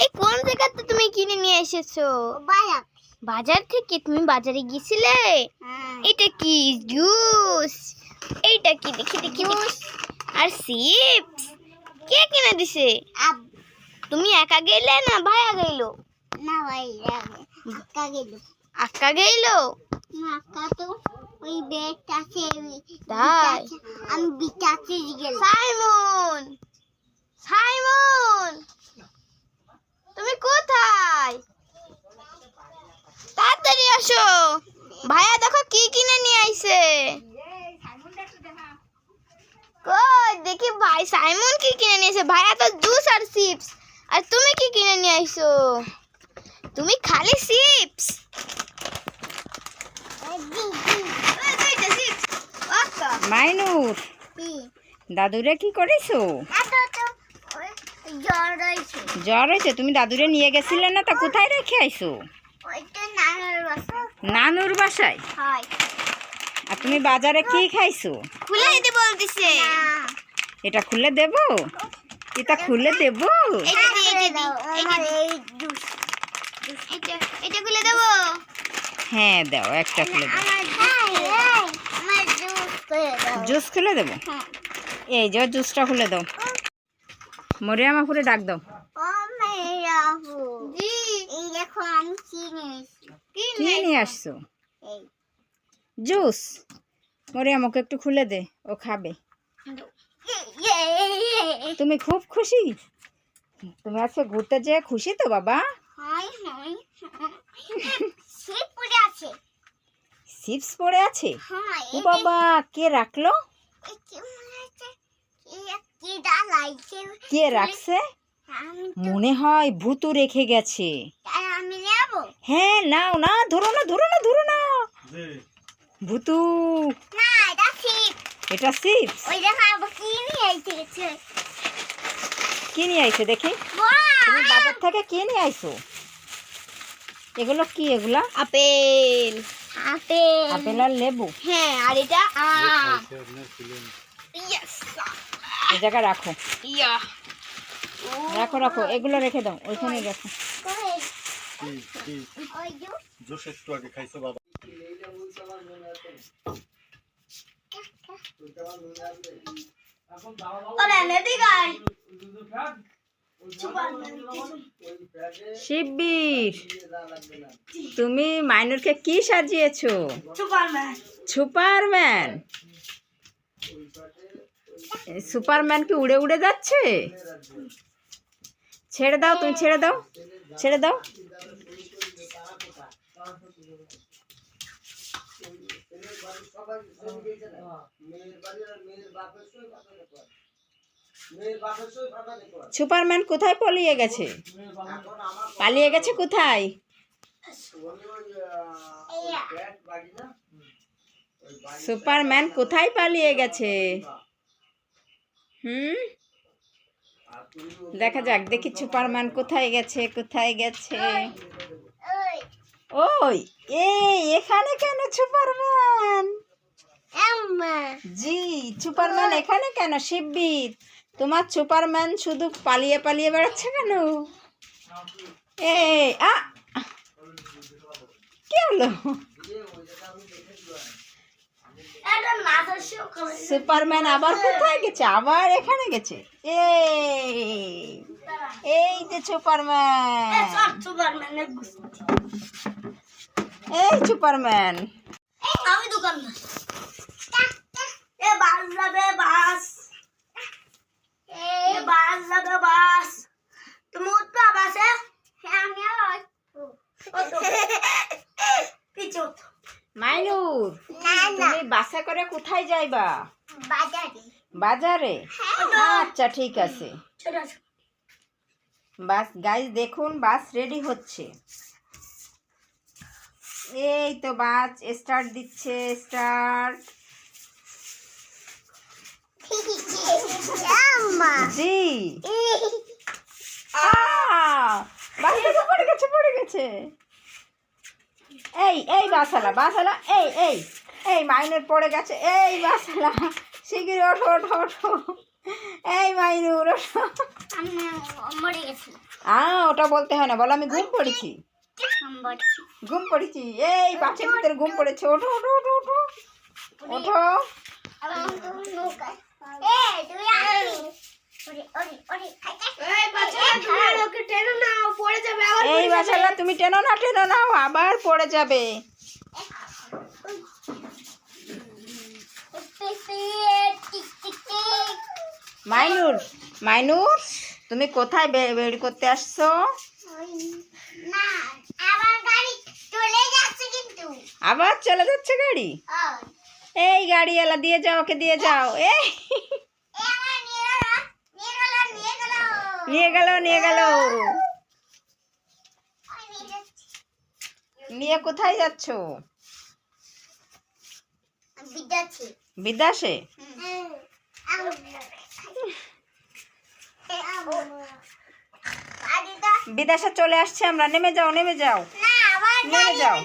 এই কোন জায়গাতে তুমি কিনে নিয়ে এসেছ? বায়া বাজার থেকে তুমি বাজারে গিয়েছিলে? হ্যাঁ। এটা কি জুস? এইটা কি? দেখি দেখি। আর চিপস? কে কিনে দিছে? তুমি একা গেলে না ভাইয়া গেলো? না ভাই আক্কা গেল। আক্কা গেলো? আক্কা তো ওই বেড আছে তাই? আমি বিটাতে গেলাম। সাইমন! সাইমন! কোথায়? তাড়াতাড়ি আসো। ভাইয়া দেখো কি কিনে নিয়ে আইছে। কই দেখি ভাই সাইমন কি কিনে নিয়েছে ভাইয়া তো জুস আর চিপস। আর তুমি কি কিনে নিয়ে আইছো? তুমি খালি চিপস? মাইনুর দাদুরে কি করেছ? জ্বর হয়েছে। তুমি দাদুরে নিয়ে গেছিলে না? তা কোথায় রেখে আইছো? ওইটা নানার বাসা নানুর বাসায়? আর তুমি বাজারে কি খাইছো? খুলে দিতে বলতেছে। এটা খুলে দেব? এটা খুলে দেব? এটা এটা খুলে দেবো? হ্যাঁ দাও একটা খুলে দাও। জুস করে দাও। জুস খুলে দেবো? হ্যাঁ। এই যে জুসটা খুলে দাও। মরিয়ামা করে ডাক দাও। নিয়ে আসছো? জুস। মরিয়ামাকে একটু খুলে দে, ও খাবে। তুমি খুব খুশি? তুমি আজকে ঘুরতে যেয়ে খুশি তো, বাবা? চিপস পড়ে আছে? ও বাবা, কে রাখল? কি মনে রাখছে মনে হয় ভূতু রেখে গেছে। আমি হ্যাঁ নাও না ধরো না ধরো না ধরো না। ভূতু। এটা চিপস ওই দেখো আবার কি নিয়ে আইছে গেছে কি নিয়ে আইছো দেখি! তুমি বাজার থেকে কি নিয়ে আইছো? এগুলো কি এগুলা? আপেল। Apple apple. আর লেবু। হ্যাঁ আর এটা আম। ইয়েস এই জায়গায় রাখো। রাখো রাখো এগুলো রেখে দাও ওইখানে রাখো। শিববীর তুমি মাইনুরকে কি সাজিয়েছো? সুপারম্যান। সুপারম্যান কি উড়ে উড়ে যাচ্ছে? ছেড়ে দাও, তুমি ছেড়ে দাও ছেড়ে দাও। সুপারম্যান কোথায় পালিয়ে গেছে? পালিয়ে গেছে কোথায়? সুপারম্যান কোথায় পালিয়ে গেছে? হুম? দেখা যাক, দেখি সুপারম্যান কোথায় গেছে কোথায় গেছে? ওই, এই, এখানে কেন সুপারম্যান? জি, সুপারম্যান এখানে কেন? শিববীর তোমার সুপারম্যান শুধু পালিয়ে পালিয়ে বেড়াচ্ছে কেন? এ আ, কি হলো? সুপারম্যান আবার কোথায় গেছে? আবার এখানে গেছে? এই এই যে সুপারম্যান। সব সুপারম্যানের গুস্তি এই সুপারম্যান। আমি দোকানদার এ বাস যাবে বাস। এ বাস যাবে বাস। তুমি উঠবে বাসে? আমি আর ওঠো। পিছে ওঠো। মাইনুর না না তুমি বাসে করে কোথায় যাইবা? বাজারে। বাজারে? আচ্ছা ঠিক আছে। বাস গাইজ দেখুন বাস রেডি হচ্ছে। এই তো বাস স্টার্ট দিচ্ছে স্টার্ট জি। বাস থেকে পড়ে গেছে পড়ে গেছে। এই এই বাসালা বাসালা এই এই। এই মাইনের পড়ে গেছে। এই বাসালা শিগগির ওঠো ওঠো ওঠো। এই মাইনুর ওঠো। আমি মরে গেছি। আ ওটা বলতে হয় না। বলো আমি ঘুম পড়েছি। ঘুম পড়েছি। এই বাচ্চার ভিতরে ঘুম পড়েছে। ওঠো ওঠো ওঠো ওঠো। ওঠো। আবার তুমি নৌকা এ তুই আসবি ওরে ওরে ওরে এই বাচ্চারা তুমি টেনো না টেনো না টেনো না ও আবার পড়ে যাবে। মাইনুর মাইনুর, তুমি কোথায় বের করতে আসছো? আবার চলে যাচ্ছে গাড়ি? এই গাড়ি এলা, দিয়ে যাও, ওকে দিয়ে যাও। এই নিয়ে গেল নিয়ে গেল। নিয়ে কোথায় যাচ্ছ? বিদ্যাচ্ছি বিদাসে বিদেশে চলে আসছে আমরা নেমে যাও নেমে যাও। নেমে যাও।